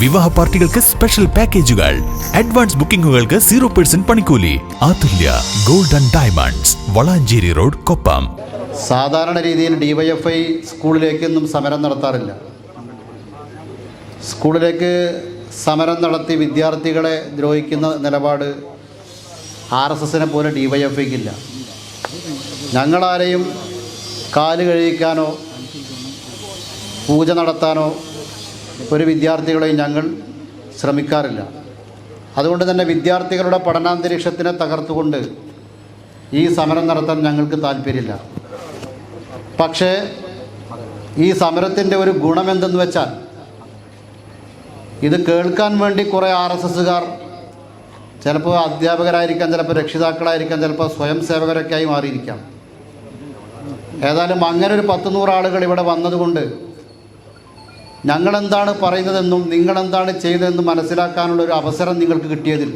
വിവാഹ പാർട്ടികൾക്ക് സ്പെഷ്യൽ പാക്കേജുകൾ അഡ്വാൻസ് ബുക്കിംഗുകൾക്ക് സീറോ പെർസെന്റ് പണിക്കൂലി. Athulya golden diamonds Valanchery road Koppam. സാധാരണ രീതിയിൽ ഡിവൈഎഫ്ഐ സ്കൂളിലേക്കൊന്നും സമരം നടത്താറില്ല. സ്കൂളിലേക്ക് സമരം നടത്തി വിദ്യാർത്ഥികളെ ദ്രോഹിക്കുന്ന നിലപാട് ആർ എസ് എസിനെ പോലെ ഡിവൈഎഫ്ഐക്കില്ല ഞങ്ങളാരെയും കാൽ കഴിക്കാനോ പൂജ നടത്താനോ ഒരു വിദ്യാർത്ഥികളെയും ഞങ്ങൾ ശ്രമിക്കാറില്ല. അതുകൊണ്ട് തന്നെ വിദ്യാർത്ഥികളുടെ പഠനാന്തരീക്ഷത്തിനെ തകർത്തുകൊണ്ട് ഈ സമരം നടത്താൻ ഞങ്ങൾക്ക് താല്പര്യമില്ല. പക്ഷേ ഈ സമരത്തിന്റെ ഒരു ഗുണമെന്തെന്ന് വെച്ചാൽ ഇത് കേൾക്കാൻ വേണ്ടി കുറേ ആർ എസ് എസ്സുകാർ ചിലപ്പോൾ അധ്യാപകരായിരിക്കാം ചിലപ്പോൾ രക്ഷിതാക്കളായിരിക്കാം ചിലപ്പോൾ സ്വയം സേവകരൊക്കെ ആയി മാറിയിരിക്കാം. ഏതായാലും അങ്ങനെ ഒരു പത്ത് നൂറ് ആളുകൾ ഇവിടെ വന്നതുകൊണ്ട് ഞങ്ങളെന്താണ് പറയുന്നതെന്നും നിങ്ങളെന്താണ് ചെയ്തതെന്നും മനസ്സിലാക്കാനുള്ള ഒരു അവസരം നിങ്ങൾക്ക് കിട്ടിയതിൽ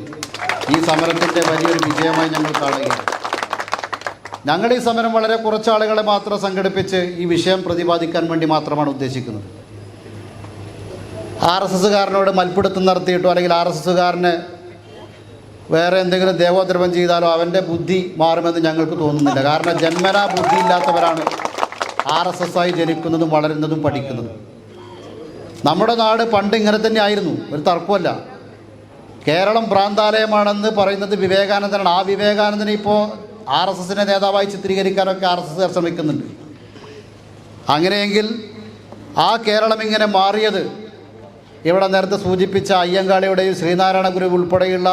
ഈ സമരത്തിന്റെ വലിയൊരു വിജയമായി ഞങ്ങൾ കാണുകയാണ്. ഞങ്ങൾ ഈ സമരം വളരെ കുറച്ച് ആളുകളെ മാത്രം സംഘടിപ്പിച്ച് ഈ വിഷയം പ്രതിപാദിക്കാൻ വേണ്ടി മാത്രമാണ് ഉദ്ദേശിക്കുന്നത്. ആർ എസ് എസ്സുകാരനോട് മൽപ്പിടുത്തം നടത്തിയിട്ടോ അല്ലെങ്കിൽ ആർ എസ് വേറെ എന്തെങ്കിലും ദേവോദ്രവം ചെയ്താലോ അവന്റെ ബുദ്ധി മാറുമെന്ന് ഞങ്ങൾക്ക് തോന്നുന്നില്ല. കാരണം ജന്മനാ ബുദ്ധിയില്ലാത്തവരാണ് ആർ എസ് എസ് ആയി ജനിക്കുന്നതും വളരുന്നതും പഠിക്കുന്നതും. നമ്മുടെ നാട് പണ്ട് ഇങ്ങനെ തന്നെ ആയിരുന്നു ഒരു തർക്കമല്ല കേരളം ഭ്രാന്താലയമാണെന്ന് പറയുന്നത് വിവേകാനന്ദനാണ്. ആ വിവേകാനന്ദനെ ഇപ്പോൾ ആർ എസ് എസിന്റെ നേതാവായി ചിത്രീകരിക്കാനൊക്കെ ആർ എസ് എസ് ശ്രമിക്കുന്നുണ്ട്. അങ്ങനെയെങ്കിൽ ആ കേരളം ഇങ്ങനെ മാറിയത് ഇവിടെ നേരത്തെ സൂചിപ്പിച്ച അയ്യങ്കാളിയുടെയും ശ്രീനാരായണ ഗുരു ഉൾപ്പെടെയുള്ള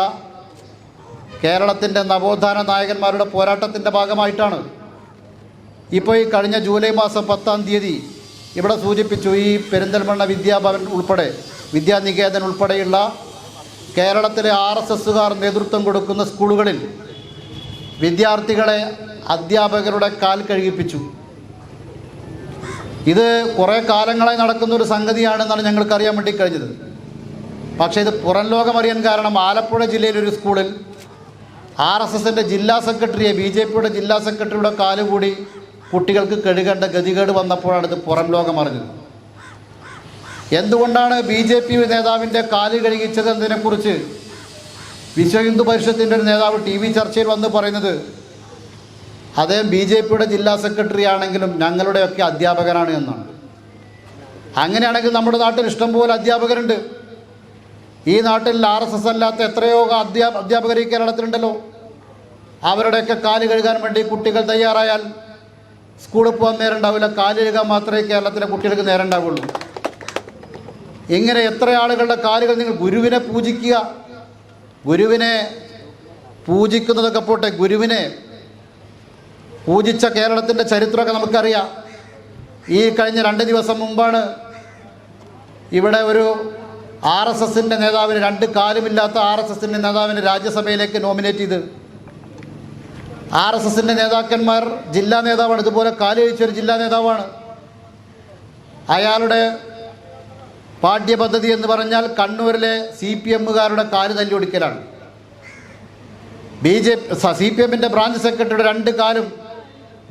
കേരളത്തിന്റെ നവോത്ഥാന നായകന്മാരുടെ പോരാട്ടത്തിന്റെ ഭാഗമായിട്ടാണ്. ഇപ്പോൾ ഈ കഴിഞ്ഞ ജൂലൈ മാസം പത്താം തീയതി ഇവിടെ സൂചിപ്പിച്ചു ഈ പെരിന്തൽമണ്ണ വിദ്യാഭവൻ ഉൾപ്പെടെ വിദ്യാനികേതൻ ഉൾപ്പെടെയുള്ള കേരളത്തിലെ ആർ എസ് എസ്സുകാർ നേതൃത്വം കൊടുക്കുന്ന സ്കൂളുകളിൽ വിദ്യാർത്ഥികളെ അധ്യാപകരുടെ കാൽ കഴുകിപ്പിച്ചു. ഇത് കുറേ കാലങ്ങളായി നടക്കുന്ന ഒരു സംഗതിയാണെന്നാണ് ഞങ്ങൾക്കറിയാൻ വേണ്ടി കഴിഞ്ഞത്. പക്ഷേ ഇത് പുറം ലോകമറിയാൻ കാരണം ആലപ്പുഴ ജില്ലയിലൊരു സ്കൂളിൽ ആർ എസ് എസിന്റെ ജില്ലാ സെക്രട്ടറിയെ ബി ജെ പിയുടെ ജില്ലാ സെക്രട്ടറിയുടെ കാലുകൂടി കുട്ടികൾക്ക് കഴുകേണ്ട ഗതികേട് വന്നപ്പോഴാണ് ഇത് പുറം ലോകം അറിഞ്ഞത്. എന്തുകൊണ്ടാണ് ബി ജെ പി നേതാവിന്റെ കാൽ കഴുകിച്ചത് എന്നതിനെക്കുറിച്ച് വിശ്വ ഹിന്ദു പരിഷത്തിന്റെ ഒരു നേതാവ് ടി വി ചർച്ചയിൽ വന്ന് പറയുന്നത് അദ്ദേഹം ബി ജെ പിയുടെ ജില്ലാ സെക്രട്ടറി ആണെങ്കിലും ഞങ്ങളുടെയൊക്കെ അധ്യാപകനാണ് എന്നാണ്. അങ്ങനെയാണെങ്കിൽ നമ്മുടെ നാട്ടിൽ ഇഷ്ടംപോലെ അധ്യാപകരുണ്ട്. ഈ നാട്ടിൽ ആർ എസ് എസ് അല്ലാത്ത എത്രയോ അധ്യാ അധ്യാപകർ ഈ കേരളത്തിലുണ്ടല്ലോ. അവരുടെയൊക്കെ കാൽ കഴുകാൻ വേണ്ടി കുട്ടികൾ തയ്യാറായാൽ സ്കൂളിൽ പോകാൻ നേരം ഉണ്ടാവില്ല കാൽ മാത്രമേ കേരളത്തിലെ കുട്ടികൾക്ക് നേരം ഉണ്ടാവുള്ളൂ ഇങ്ങനെ എത്ര ആളുകളുടെ കാലുകൾ നിങ്ങൾ ഗുരുവിനെ പൂജിക്കുക? ഗുരുവിനെ പൂജിക്കുന്നതൊക്കെ പോട്ടെ. ഗുരുവിനെ പൂജിച്ച കേരളത്തിന്റെ ചരിത്രമൊക്കെ നമുക്കറിയാം. ഈ കഴിഞ്ഞ രണ്ട് ദിവസം മുമ്പാണ് ഇവിടെ ഒരു ആർ എസ് എസിന്റെ നേതാവിന് രണ്ട് കാലുമില്ലാത്ത ആർ എസ് എസിന്റെ നേതാവിനെ രാജ്യസഭയിലേക്ക് നോമിനേറ്റ് ചെയ്ത് ആർ എസ് എസിന്റെ നേതാക്കന്മാർ ജില്ലാ നേതാവാണ്. ഇതുപോലെ കാൽ ഒരു ജില്ലാ നേതാവാണ്. അയാളുടെ പാഠ്യപദ്ധതി എന്ന് പറഞ്ഞാൽ കണ്ണൂരിലെ സി പി എമ്മുകാരുടെ കാൽ തല്ലിയൊടിക്കലാണ് ബി ജെ സി പി എമ്മിന്റെ ബ്രാഞ്ച് സെക്രട്ടറിയുടെ രണ്ട് കാലും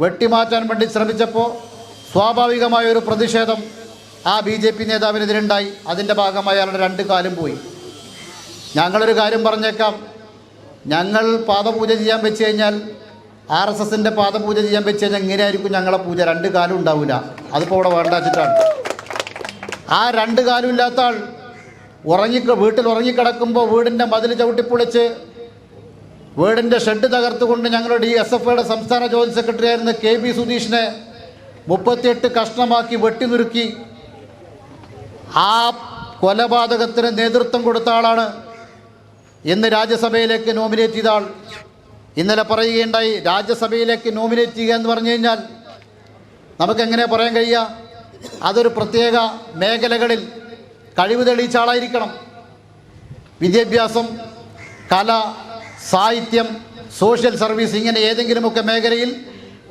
വെട്ടിമാറ്റാൻ വേണ്ടി ശ്രമിച്ചപ്പോൾ സ്വാഭാവികമായ ഒരു പ്രതിഷേധം ആ ബി ജെ പി നേതാവിനെതിരുണ്ടായി. അതിന്റെ ഭാഗമായി അയാളുടെ രണ്ട് കാലും പോയി. ഞങ്ങളൊരു കാര്യം പറഞ്ഞേക്കാം. ഞങ്ങൾ പാദപൂജ ചെയ്യാൻ വെച്ച് കഴിഞ്ഞാൽ ആർ എസ് എസിന്റെ പാദപൂജ ചെയ്യാൻ വെച്ച് കഴിഞ്ഞാൽ എങ്ങനെയായിരിക്കും ഞങ്ങളെ പൂജ? രണ്ട് കാലം ഉണ്ടാവില്ല അതിപ്പോൾ ഇവിടെ വേണ്ട വെച്ചിട്ടാണ്. ആ രണ്ട് കാലം ഇല്ലാത്ത ആൾ ഉറങ്ങി വീട്ടിൽ ഉറങ്ങിക്കിടക്കുമ്പോൾ വീടിന്റെ മതിൽ ചവിട്ടിപ്പൊളിച്ച് വീടിന്റെ ഷെഡ് തകർത്തുകൊണ്ട് ഞങ്ങളുടെ ഈ എസ് എഫ് ഐയുടെ സംസ്ഥാന ജോയിന്റ് സെക്രട്ടറി ആയിരുന്ന കെ ബി സുധീഷിനെ മുപ്പത്തിയെട്ട് കഷ്ണമാക്കി വെട്ടിനുരുക്കി ആ കൊലപാതകത്തിന് നേതൃത്വം കൊടുത്ത ആളാണ്. ഇന്ന് രാജ്യസഭയിലേക്ക് നോമിനേറ്റ് ചെയ്ത ആൾ. ഇന്നലെ പറയുകയുണ്ടായി രാജ്യസഭയിലേക്ക് നോമിനേറ്റ് ചെയ്യുക എന്ന് പറഞ്ഞു കഴിഞ്ഞാൽ നമുക്ക് എങ്ങനെ പറയാൻ കഴിയുക? അതൊരു പ്രത്യേക മേഖലകളിൽ കഴിവ് തെളിയിച്ച ആളായിരിക്കണം. വിദ്യാഭ്യാസം കല സാഹിത്യം സോഷ്യൽ സർവീസ് ഇങ്ങനെ ഏതെങ്കിലുമൊക്കെ മേഖലയിൽ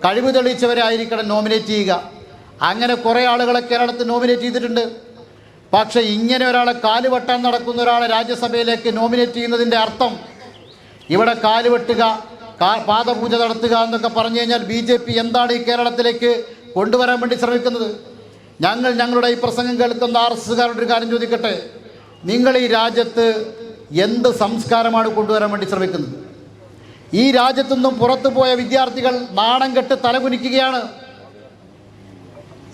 കഴിവ് തെളിയിച്ചവരെ ആയിരിക്കണം നോമിനേറ്റ് ചെയ്യുക. അങ്ങനെ കുറേ ആളുകളെ കേരളത്തിൽ നോമിനേറ്റ് ചെയ്തിട്ടുണ്ട്. പക്ഷേ ഇങ്ങനെ ഒരാളെ കാലുവെട്ടാൻ നടക്കുന്ന ഒരാളെ രാജ്യസഭയിലേക്ക് നോമിനേറ്റ് ചെയ്യുന്നതിന്റെ അർത്ഥം ഇവിടെ കാലുവെട്ടുക പാദപൂജ നടത്തുക എന്നൊക്കെ പറഞ്ഞു കഴിഞ്ഞാൽ ബി ജെ പി എന്താണ് ഈ കേരളത്തിലേക്ക് കൊണ്ടുവരാൻ വേണ്ടി ശ്രമിക്കുന്നത്? ഞങ്ങൾ ഞങ്ങളുടെ ഈ പ്രസംഗം കേൾക്കുന്ന ആർ എസ് എസ്സുകാരുടെ ഒരു കാര്യം ചോദിക്കട്ടെ? നിങ്ങൾ ഈ രാജ്യത്ത് എന്ത് സംസ്കാരമാണ് കൊണ്ടുവരാൻ വേണ്ടി ശ്രമിക്കുന്നത്? ഈ രാജ്യത്തു നിന്നും പുറത്തു പോയ വിദ്യാർത്ഥികൾ നാണം കെട്ട് തലകുനിക്കുകയാണ്.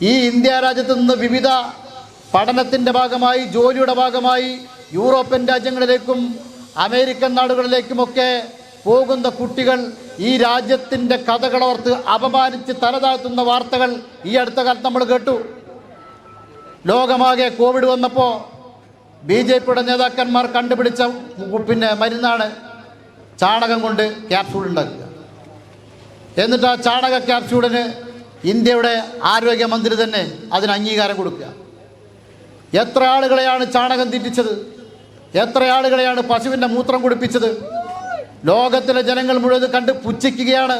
ഈ ഇന്ത്യ രാജ്യത്ത് നിന്ന് വിവിധ പഠനത്തിന്റെ ഭാഗമായി ജോലിയുടെ ഭാഗമായി യൂറോപ്യൻ രാജ്യങ്ങളിലേക്കും അമേരിക്കൻ നാടുകളിലേക്കുമൊക്കെ പോകുന്ന കുട്ടികൾ ഈ രാജ്യത്തിന്റെ കഥകളോർത്ത് അപമാനിച്ച് തലതാഴ്ത്തുന്ന വാർത്തകൾ ഈ അടുത്ത കാലത്ത് നമ്മൾ കേട്ടു. ലോകമാകെ കോവിഡ് വന്നപ്പോൾ ബി ജെ പിയുടെ നേതാക്കന്മാർ കണ്ടുപിടിച്ച പിന്നെ മരുന്നാണ് ചാണകം കൊണ്ട് ക്യാപ്സ്യൂൾ ഉണ്ടാക്കുക. എന്നിട്ട് ആ ചാണക ക്യാപ്സ്യൂളിന് ഇന്ത്യയുടെ ആരോഗ്യമന്ത്രി തന്നെ അതിന് അംഗീകാരം കൊടുക്കുക. എത്ര ആളുകളെയാണ് ചാണകം തിരിച്ചത് എത്ര ആളുകളെയാണ് പശുവിന്റെ മൂത്രം കുടിപ്പിച്ചത്? ലോകത്തിലെ ജനങ്ങൾ മുഴുവൻ കണ്ട് പുച്ഛിക്കുകയാണ്.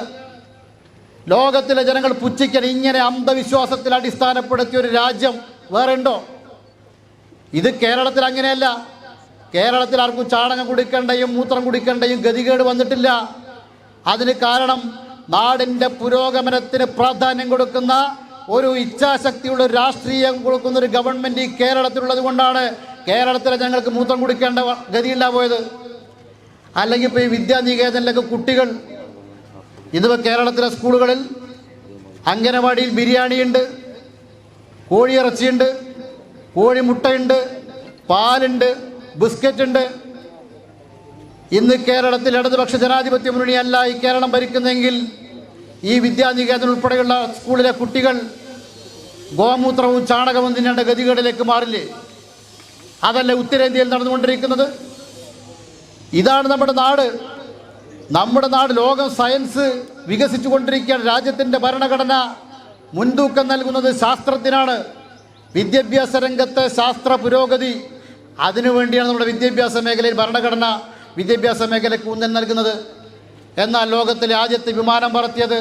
ലോകത്തിലെ ജനങ്ങൾ പുച്ഛിക്കാൻ ഇങ്ങനെ അന്ധവിശ്വാസത്തിൽ അടിസ്ഥാനപ്പെടുത്തിയ ഒരു രാജ്യം വേറെ ഉണ്ടോ? ഇത് കേരളത്തിൽ അങ്ങനെയല്ല. കേരളത്തിൽ ആർക്കും ചാണകം കുടിക്കേണ്ടയും മൂത്രം കുടിക്കേണ്ടയും ഗതികേട് വന്നിട്ടില്ല. അതിന് കാരണം നാടിന്റെ പുരോഗമനത്തിന് പ്രാധാന്യം കൊടുക്കുന്ന ഒരു ഇച്ഛാശക്തിയുള്ള രാഷ്ട്രീയം കൊടുക്കുന്ന ഒരു ഗവൺമെന്റ് ഈ കേരളത്തിലുള്ളത് കൊണ്ടാണ് കേരളത്തിലെ ജനങ്ങൾക്ക് മൂത്രം കുടിക്കേണ്ട ഗതിയില്ല പോയത്. അല്ലെങ്കിൽ ഇപ്പോൾ ഈ വിദ്യാനികേതനിലൊക്കെ കുട്ടികൾ ഇന്നിപ്പോൾ കേരളത്തിലെ സ്കൂളുകളിൽ അംഗനവാടിയിൽ ബിരിയാണിയുണ്ട് കോഴിയിറച്ചിയുണ്ട് കോഴിമുട്ടയുണ്ട് പാലുണ്ട് ബിസ്ക്കറ്റ് ഉണ്ട് ഇന്ന് കേരളത്തിൽ ഇടതുപക്ഷ ജനാധിപത്യ മുന്നണിയല്ല ഈ കേരളം ഭരിക്കുന്നെങ്കിൽ ഈ വിദ്യാനികേതൻ ഉൾപ്പെടെയുള്ള സ്കൂളിലെ കുട്ടികൾ ഗോമൂത്രവും ചാണകവും തിന്നേണ്ട ഗതികേടിലേക്ക് മാറില്ലേ? അതല്ല ഉത്തരേന്ത്യയിൽ നടന്നുകൊണ്ടിരിക്കുന്നത്? ഇതാണ് നമ്മുടെ നാട്. നമ്മുടെ നാട് ലോകം സയൻസ് വികസിച്ചു കൊണ്ടിരിക്കുകയാണ് രാജ്യത്തിന്റെ ഭരണഘടന മുൻതൂക്കം നൽകുന്നത് ശാസ്ത്രത്തിനാണ്. വിദ്യാഭ്യാസ രംഗത്തെ ശാസ്ത്ര പുരോഗതി അതിനുവേണ്ടിയാണ് നമ്മുടെ വിദ്യാഭ്യാസ മേഖലയിൽ ഭരണഘടന വിദ്യാഭ്യാസ മേഖലയ്ക്ക് ഊന്നൽ നൽകുന്നത്. എന്നാൽ ലോകത്തിലെ ആദ്യത്തെ വിമാനം പറത്തിയത്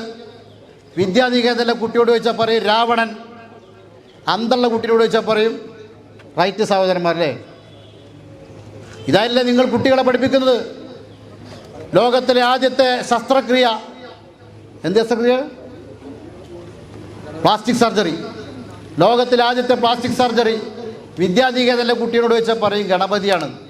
വിദ്യാനികേതനിലെ കുട്ടിയോട് ചോദിച്ചാൽ പറയും രാവണൻ. അന്തള്ള കുട്ടിയോട് ചോദിച്ചാൽ പറയും റൈറ്റ് സഹോദരന്മാരല്ലേ? ഇതല്ലേ നിങ്ങൾ കുട്ടികളെ പഠിപ്പിക്കുന്നത്? ലോകത്തിലെ ആദ്യത്തെ ശസ്ത്രക്രിയ. എന്ത് ശസ്ത്രക്രിയ? Plastic surgery. ലോകത്തിലെ ആദ്യത്തെ പ്ലാസ്റ്റിക് സർജറി. വിദ്യാനികേതനിലെ കുട്ടിയോട് വെച്ചാൽ പറയും ഗണപതിയാണ്.